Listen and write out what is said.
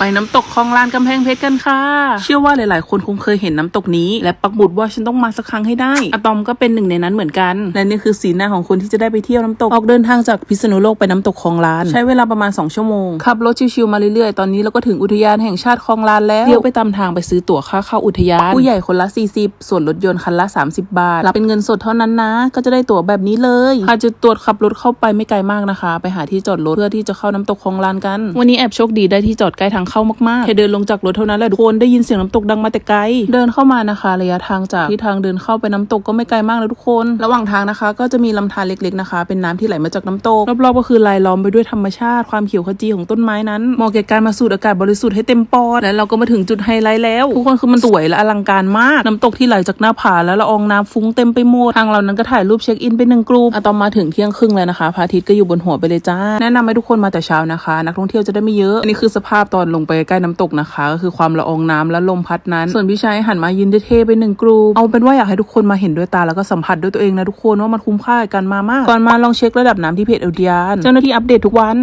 ไปน้ำตกคลองลานกำแพงเพชรกันค่ะ เชื่อว่าหลายๆ คนคงเคยเห็นน้ำตกนี้ และปักบุดว่าฉันต้องมาสักครั้งให้ได้ อะตอมก็เป็นหนึ่งในนั้นเหมือนกัน และนี่คือสีหน้าของคนที่จะได้ไปเที่ยวน้ำตก ออกเดินทางจากพิษณุโลกไปน้ำตกคลองลาน ใช้เวลาประมาณ 2 ชั่วโมง ขับรถชิวๆมาเรื่อยๆ ตอนนี้เราก็ถึงอุทยานแห่งชาติคลองลานแล้วเลี้ยวไปตามทางไปซื้อตั๋วค่าเข้าอุทยาน ผู้ใหญ่คนละ 40 ส่วนรถยนต์คันละ 30 บาท รับเป็นเงินสดเท่านั้นนะ ก็จะได้ตั๋วแบบนี้เลยหากจุดตรวจขับรถเข้าไปไม่ไกลมากนะคะ ไปหาที่จอดรถเพื่อที่จะเข้าน้ำตกคลองลานกัน วันนี้แอบโชคดีได้ที่จอดใกล้ทางเข้ามากๆแค่เดินลงจากรถเท่านั้นแหละทุกคนได้ยินเสียงน้ำตกดังมาแต่ไกลเดินเข้ามานะคะ ระยะทางจากที่ทางเดินเข้าไปน้ำตกก็ไม่ไกลมากเลยทุกคน ระหว่างทางนะคะ ก็จะมีลำธารเล็กๆนะคะ เป็นน้ำที่ไหลมาจากน้ำตกรอบๆก็คือลายล้อมไปด้วยธรรมชาติความเขียวขจีของต้นไม้นั้นเหมาะแก่การมาสูดอากาศบริสุทธิ์ให้เต็มปอดและเราก็มาถึงจุดไฮไลท์แล้วทุกคนคือมันสวยและอลังการมากน้ำตกที่ไหลจากหน้าผาและละอองน้ำฟุ้งเต็มไปหมดทางเรานั้นก็ถ่ายรูปเช็คอินเป็นหนึ่งกลุ่มอะตอมมาถึงเที่ยงครึ่งแล้วนะคะพระอาทิตย์ก็อยู่บนหัวไปเลยจ้าแนะนำให้ทุกคนมาแต่เช้านะคะ นักท่องเที่ยวจะได้ไม่เยอะอันนี้คือสภาพตอนลงไปใกล้น้ำตกนะคะ ก็คือความละอองน้ำและลมพัดนั้น ส่วนพี่ชายหันมายืนเท่ๆไปหนึ่งกลุ่มเอาเป็นว่าอยากให้ทุกคนมาเห็นด้วยตาแล้วก็สัมผัสด้วยตัวเองนะทุกคนว่ามันคุ้มค่ากันมามากก่อนมาลองเช็คระดับน้ำที่เพจอุทยานเจ้าหน้าที่อัปเดตทุกวัน